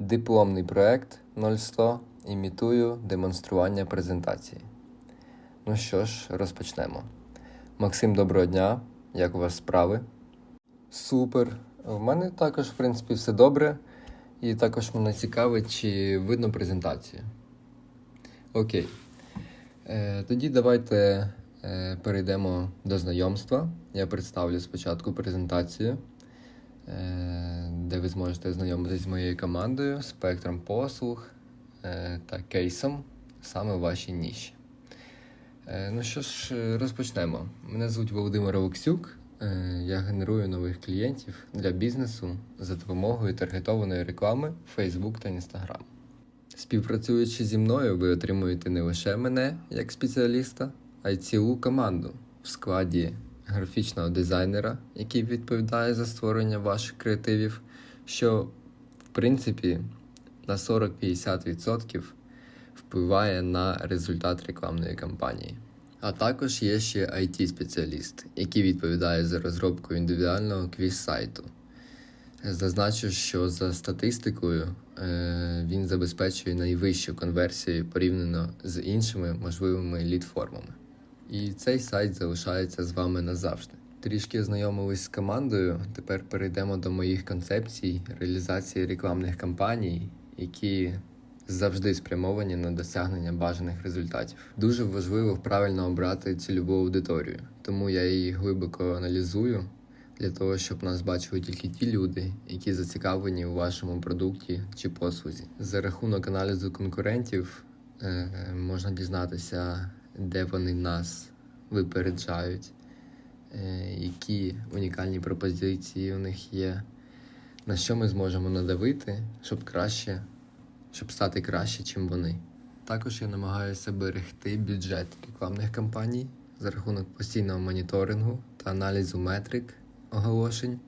Дипломний проект 0100 імітую демонстрування презентації. Ну що ж, розпочнемо. Максим, доброго дня. Як у вас справи? Супер. У мене також, в принципі, все добре. І також мене цікавить, чи видно презентацію. Окей. Е, тоді давайте е, перейдемо до знайомства. Я представлю спочатку презентацію, де ви зможете знайомитися з моєю командою, спектром послуг е, та кейсом саме в вашій ніші. Е, Ну що ж, е, розпочнемо. Мене звуть Володимир Олексюк. Е, Я генерую нових клієнтів для бізнесу за допомогою таргетованої реклами Facebook та Instagram. Співпрацюючи зі мною, ви отримуєте не лише мене як спеціаліста, а й цілу команду в складі графічного дизайнера, який відповідає за створення ваших креативів, що в принципі на 40-50% впливає на результат рекламної кампанії. А також є ще IT-спеціаліст, який відповідає за розробку індивідуального квіз-сайту. Зазначу, що за статистикою е, він забезпечує найвищу конверсію порівняно з іншими можливими лід-формами. І цей сайт залишається з вами назавжди. Трішки ознайомились з командою. Тепер перейдемо до моїх концепцій реалізації рекламних кампаній, які завжди спрямовані на досягнення бажаних результатів. Дуже важливо правильно обрати цільову аудиторію, тому я її глибоко аналізую для того, щоб нас бачили тільки ті люди, які зацікавлені у вашому продукті чи послузі. За рахунок аналізу конкурентів е, можна дізнатися, де вони нас випереджають, е, які унікальні пропозиції у них є, на що ми зможемо надавити, щоб краще, щоб стати краще, чим вони. Також я намагаюся берегти бюджет рекламних кампаній за рахунок постійного моніторингу та аналізу метрик оголошень,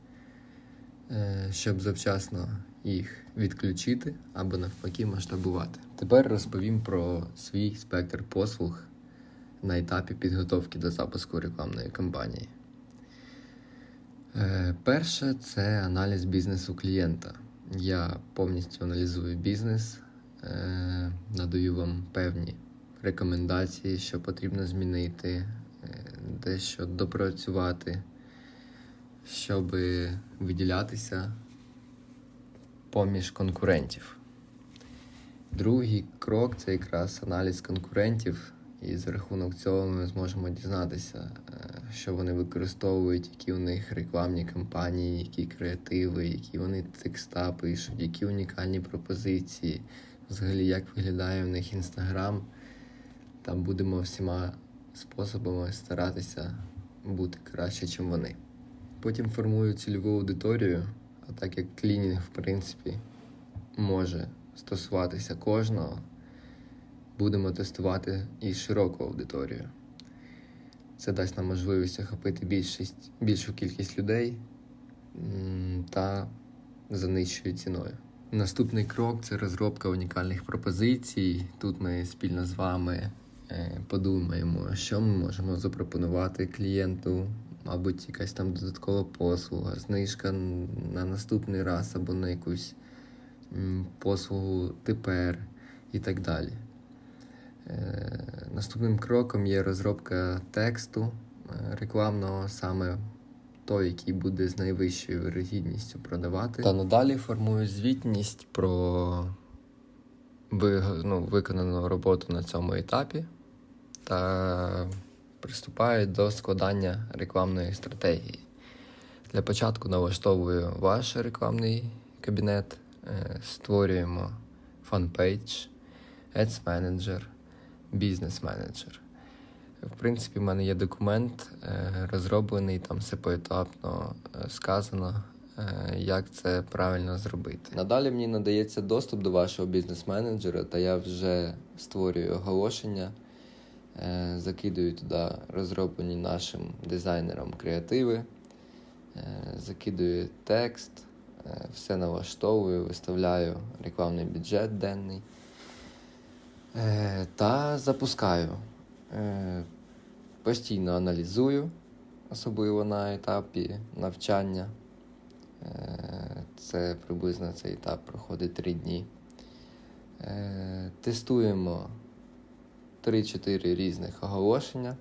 е, щоб завчасно їх відключити або навпаки масштабувати. Тепер розповім про свій спектр послуг на етапі підготовки до запуску рекламної кампанії. Е, Перше це аналіз бізнесу клієнта. Я повністю аналізую бізнес, е, надаю вам певні рекомендації, що потрібно змінити, е, дещо допрацювати, щоб виділятися поміж конкурентів. Другий крок це якраз аналіз конкурентів, і за рахунок цього ми зможемо дізнатися, е, що вони використовують, які у них рекламні кампанії, які креативи, які вони текста пишуть, які унікальні пропозиції, взагалі як виглядає в них інстаграм. Там будемо всіма способами старатися бути краще, ніж вони. Потім формую цільову аудиторію, а так як клінінг, в принципі, може стосуватися кожного, будемо тестувати і широку аудиторію. Це дасть нам можливість охопити більшість, більшу кількість людей та за нижчою ціною. Наступний крок це розробка унікальних пропозицій. Тут ми спільно з вами е, подумаємо, що ми можемо запропонувати клієнту, мабуть, якась там додаткова послуга, знижка на наступний раз або на якусь послугу тепер і так далі. Е, Наступним кроком є розробка тексту е, рекламного, саме той, який буде з найвищою вирогідністю продавати. Та надалі формую звітність про ну, виконану роботу на цьому етапі та приступаю до складання рекламної стратегії. Для початку налаштовую ваш рекламний кабінет, е, створюємо фанпейдж, Ads Manager, Manager. В принципі, в мене є документ е, розроблений, там все поетапно е, сказано, е, як це правильно зробити. Надалі мені надається доступ до вашого бізнес-менеджера, та я вже створюю оголошення, закидую туди розроблені нашим дизайнером креативи, закидую текст, все налаштовую, виставляю рекламний бюджет денний. Е, та запускаю. Е, Постійно аналізую, особливо на етапі навчання. Е, Це приблизно цей етап проходить 3 дні. Тестуємо 3-4 різних оголошення,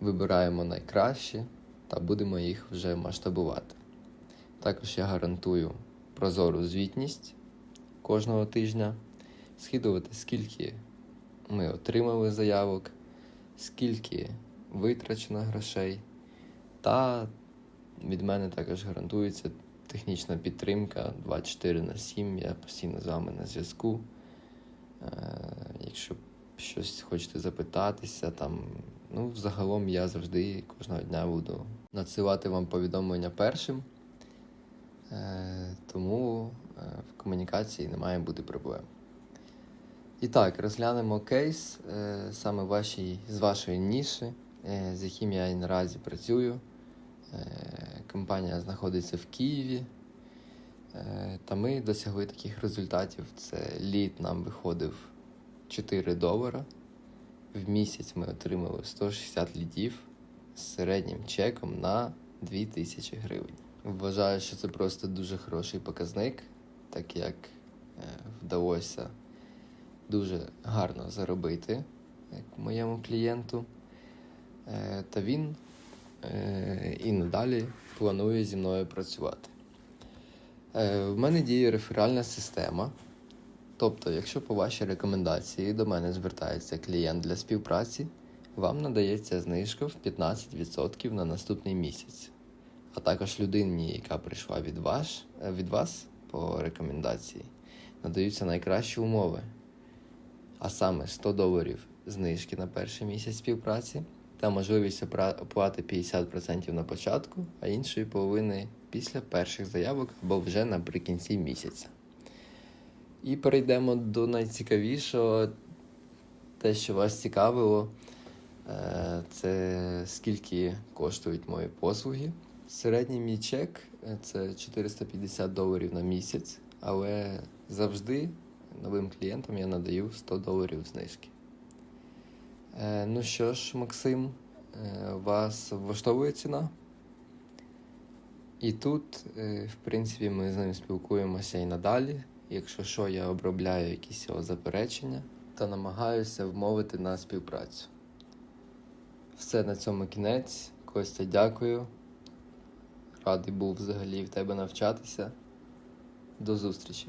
вибираємо найкращі та будемо їх вже масштабувати. Також я гарантую прозору звітність кожного тижня, скидувати, скільки ми отримали заявок, скільки витрачено грошей, та від мене також гарантується технічна підтримка 24 на 7. Я постійно з вами на зв'язку. Е, Якщо щось хочете запитатися, там, ну, взагалом я завжди кожного дня буду надсилати вам повідомлення першим. Е, Тому е, в комунікації не має бути проблем. І так, розглянемо кейс е, саме вашій, з вашої ніші, е, з яким я і наразі працюю. Е, Компанія знаходиться в Києві. Та ми досягли таких результатів. Це лід нам виходив 4 долара. В місяць ми отримали 160 лідів з середнім чеком на 2000 гривень. Вважаю, що це просто дуже хороший показник, так як вдалося дуже гарно заробити як моєму клієнту. Е, Та він е, і надалі планує зі мною працювати. Е, В мене діє реферальна система. Тобто, якщо по вашій рекомендації до мене звертається клієнт для співпраці, вам надається знижка в 15% на наступний місяць. А також людині, яка прийшла від вас, е, від вас по рекомендації, надаються найкращі умови. А саме 100 доларів знижки на перший місяць співпраці та можливість оплати 50% на початку, а іншої половини після перших заявок або вже наприкінці місяця. І перейдемо до найцікавішого, те, що вас цікавило, е, це скільки коштують мої послуги. Середній мій чек це 450 доларів на місяць, але завжди новим клієнтам я надаю 100 доларів знижки. Е, Ну що ж, Максим, е, вас влаштовує ціна? І тут, е, в принципі, ми з ним спілкуємося і надалі. Якщо що, я обробляю якісь його заперечення та намагаюся вмовити на співпрацю. Все на цьому кінець. Костя, дякую. Радий був взагалі в тебе навчатися. До зустрічі!